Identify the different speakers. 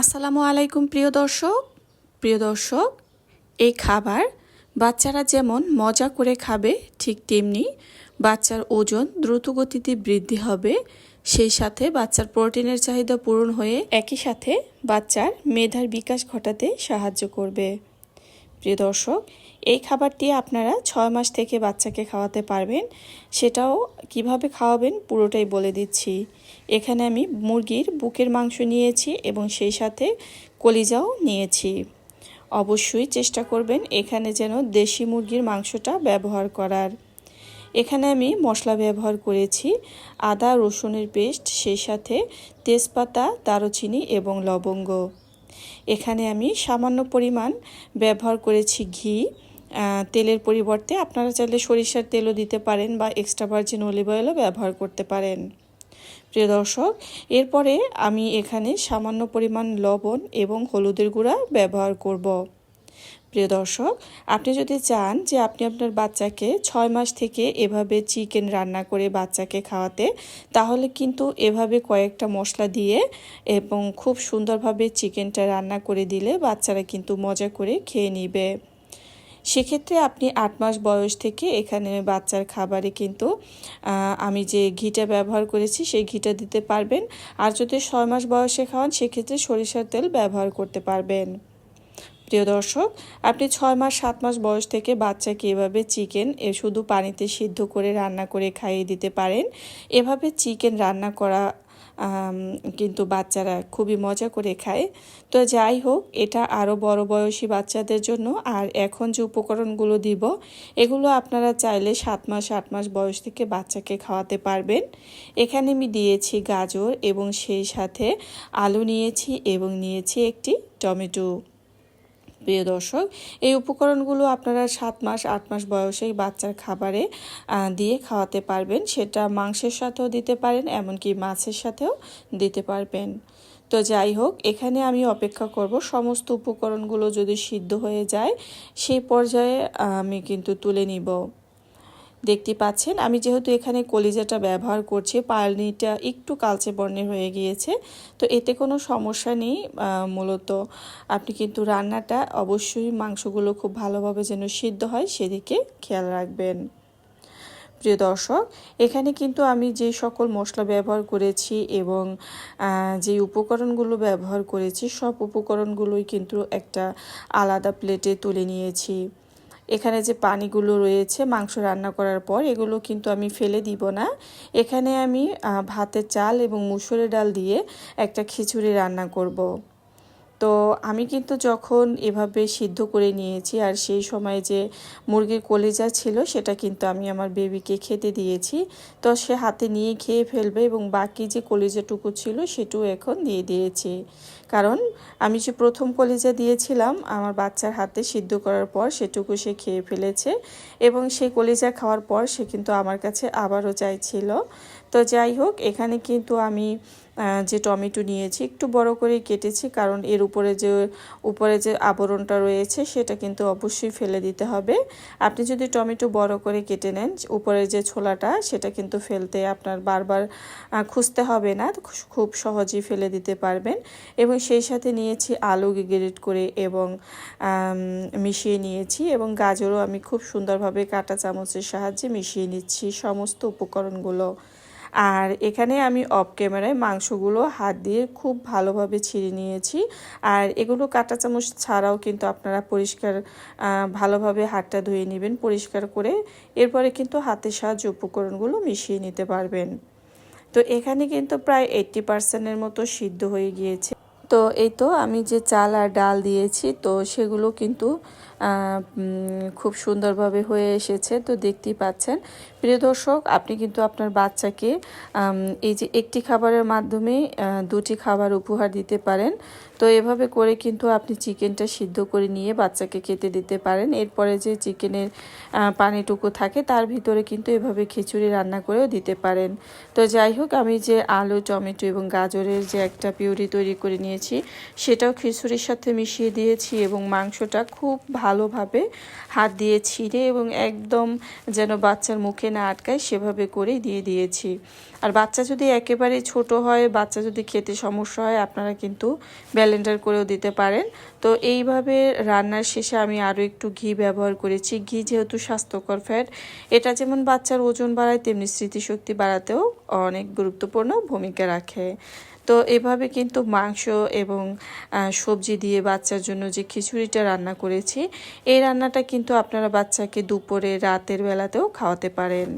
Speaker 1: আসসালামু আলাইকুম, প্রিয় দর্শক। প্রিয় দর্শক, এই খাবার বাচ্চারা যেমন মজা করে খাবে, ঠিক তেমনি বাচ্চার ওজন দ্রুত গতিতে বৃদ্ধি হবে। সেই সাথে বাচ্চার প্রোটিনের চাহিদা পূরণ হয়ে একই সাথে বাচ্চার মেধার বিকাশ ঘটাতে সাহায্য করবে। প্রিয় দর্শক এই খাবারটি আপনারা ছয় মাস থেকে বাচ্চাকে খাওয়াতে পারবেন। সেটাও কীভাবে খাওয়াবেন পুরোটাই বলে দিচ্ছি। এখানে আমি মুরগির বুকের মাংস নিয়েছি এবং সেই সাথে কলিজাও নিয়েছি। অবশ্যই চেষ্টা করবেন এখানে যেন দেশি মুরগির মাংসটা ব্যবহার করার। এখানে আমি মশলা ব্যবহার করেছি, আদা, রসুনের পেস্ট, সেই সাথে তেজপাতা, দারুচিনি এবং লবঙ্গ। এখানে আমি সামান্য পরিমাণ ব্যবহার করেছি ঘি তেলের পরিবর্তে আপনারা চাইলে সরিষার তেলও দিতে পারেন বা এক্সট্রা ভার্জিন অলিভ অয়েলও ব্যবহার করতে পারেন। প্রিয় দর্শক, এরপরে আমি এখানে সামান্য পরিমাণ লবণ এবং হলুদের গুঁড়া ব্যবহার করব। প্রিয় দর্শক, আপনি যদি চান যে আপনি আপনার বাচ্চাকে ছয় মাস থেকে এভাবে চিকেন রান্না করে বাচ্চাকে খাওয়াতে, তাহলে কিন্তু এভাবে কয়েকটা মশলা দিয়ে এবং খুব সুন্দরভাবে চিকেনটা রান্না করে দিলে বাচ্চারা কিন্তু মজা করে খেয়ে নিবে। সেক্ষেত্রে আপনি আট মাস বয়স থেকে এখানে বাচ্চার খাবারে কিন্তু আমি যে ঘিটা ব্যবহার করেছি সেই ঘিটা দিতে পারবেন। আর যদি ছয় মাস বয়সে খাওয়ান, সেক্ষেত্রে সরিষার তেল ব্যবহার করতে পারবেন। প্রিয় দর্শক, আপনি ছয় মাস, সাত মাস বয়স থেকে বাচ্চাকে এভাবে চিকেন, এ, শুধু পানিতে সিদ্ধ করে রান্না করে খাইয়ে দিতে পারেন। এভাবে চিকেন রান্না করা কিন্তু বাচ্চারা খুবই মজা করে খায়। তো যাই হোক, এটা আরও বড় বয়সী বাচ্চাদের জন্য। আর এখন যে উপকরণগুলো দিব, এগুলো আপনারা চাইলে সাত মাস, আট মাস বয়স থেকে বাচ্চাকে খাওয়াতে পারবেন। এখানে আমি দিয়েছি গাজর এবং সেই সাথে আলু নিয়েছি এবং নিয়েছি একটি টমেটো। প্রিয় দর্শক, এই উপকরণগুলো আপনারা সাত মাস, আট মাস বয়সেই বাচ্চার খাবারে দিয়ে খাওয়াতে পারবেন। সেটা মাংসের সাথেও দিতে পারেন, এমনকি মাছের সাথেও দিতে পারবেন। তো যাই হোক, এখানে আমি অপেক্ষা করব। সমস্ত উপকরণগুলো যদি সিদ্ধ হয়ে যায়, সেই পর্যায়ে আমি কিন্তু তুলে নিব। দেখতে পাচ্ছেন। আমি যেহেতু এখানে কলিজাটা ব্যবহার করছি, পালনিটা একটু কালচে বর্ণের হয়ে গিয়েছে। তো এতে কোনো সমস্যা নেই। মূলত আপনি কিন্তু রান্নাটা অবশ্যই মাংসগুলো খুব ভালোভাবে যেন সিদ্ধ হয়, সেদিকে খেয়াল রাখবেন। প্রিয় দর্শক, এখানে কিন্তু আমি যে সকল মশলা ব্যবহার করেছি এবং যে উপকরণগুলো ব্যবহার করেছি, সব উপকরণগুলোই কিন্তু একটা আলাদা প্লেটে তুলে নিয়েছি। এখানে যে পানিগুলো রয়েছে, মাংস রান্না করার পর এগুলো কিন্তু আমি ফেলে দিব না এখানে আমি ভাতের চাল এবং মুসুরের ডাল দিয়ে একটা খিচুড়ি রান্না করব। তো আমি কিন্তু যখন এভাবে সিদ্ধ করে নিয়েছি আর সেই সময় যে মুরগির কলিজা ছিল, সেটা কিন্তু আমি আমার বেবিকে খেতে দিয়েছি। তো সে হাতে নিয়ে খেয়ে ফেলবে এবং বাকি যে কলিজাটুকু ছিল, সেটুকু এখন দিয়ে দিয়েছি। কারণ আমি যে প্রথম কলিজা দিয়েছিলাম, আমার বাচ্চার হাতে সিদ্ধ করার পর সেটুকু সে খেয়ে ফেলেছে এবং সেই কলিজা খাওয়ার পর সে কিন্তু আমার কাছে আবারও চাইছিল। তো যাই হোক, এখানে কিন্তু আমি যে টমেটো নিয়েছি, একটু বড় করে কেটেছি, কারণ এর উপরে যে উপরে যে আবরণটা রয়েছে, সেটা কিন্তু অবশ্যই ফেলে দিতে হবে। আপনি যদি টমেটো বড় করে কেটে নেন, উপরে যে ছোলাটা, সেটা কিন্তু ফেলতে আপনার বারবার খুঁজতে হবে না খুব সহজেই ফেলে দিতে পারবেন। এবং সেই সাথে নিয়েছি আলু গ্রেড করে এবং মিশিয়ে নিয়েছি এবং গাজরও আমি খুব সুন্দরভাবে কাটা চামচের সাহায্যে মিশিয়ে নিচ্ছি, সমস্ত উপকরণগুলো। আর এখানে আমি অফ ক্যামেরায় মাংসগুলো হাত দিয়ে খুব ভালোভাবে ছিঁড়ে নিয়েছি। আর এগুলো কাঁটা চামচ ছাড়াও কিন্তু আপনারা পরিষ্কার ভালোভাবে হাতটা ধুয়ে নেবেন, পরিষ্কার করে এরপরে কিন্তু হাতের সাহায্যে উপকরণগুলো মিশিয়ে নিতে পারবেন। তো এখানে কিন্তু প্রায় এইট্টি পার্সেন্টের মতো সিদ্ধ হয়ে গিয়েছে। তো এই তো আমি যে চাল আর ডাল দিয়েছি, তো সেগুলো কিন্তু খুব সুন্দরভাবে হয়ে এসেছে, তো দেখতেই পাচ্ছেন। প্রিয় দর্শক, আপনি কিন্তু আপনার বাচ্চাকে এই যে একটি খাবারের মাধ্যমে দুটি খাবার উপহার দিতে পারেন। তো এভাবে করে কিন্তু আপনি চিকেনটা সিদ্ধ করে নিয়ে বাচ্চাকে খেতে দিতে পারেন। এরপরে যে চিকেনের পানিটুকু থাকে, তার ভিতরে কিন্তু এভাবে খিচুড়ি রান্না করেও দিতে পারেন। তো যাই হোক, আমি যে আলু, টমেটো এবং গাজরের যে একটা পিউরি তৈরি করে নিয়েছি, সেটাও খিচুড়ির সাথে মিশিয়ে দিয়েছি এবং মাংসটা খুব ভালো ভালোভাবে হাত দিয়ে ছিঁড়ে এবং একদম যেন বাচ্চার মুখে না আটকায় সেভাবে করেই দিয়ে দিয়েছি। আর বাচ্চা যদি একেবারে ছোট হয়, বাচ্চা যদি খেতে সমস্যা হয়, আপনারা কিন্তু ব্যালেন্ডার করেও দিতে পারেন। তো এইভাবে রান্নার শেষে আমি আরও একটু ঘি ব্যবহার করেছি। ঘি যেহেতু স্বাস্থ্যকর ফ্যাট এটা যেমন বাচ্চার ওজন বাড়ায়, তেমনি স্মৃতিশক্তি বাড়াতেও অনেক গুরুত্বপূর্ণ ভূমিকা রাখে। তো এভাবে কিন্তু মাংস এবং সবজি দিয়ে বাচ্চার জন্য যে খিচুড়িটা রান্না করেছি, এই রান্নাটা কিন্তু আপনারা বাচ্চাকে দুপুরে, রাতের বেলাতেও খাওয়াতে পারেন।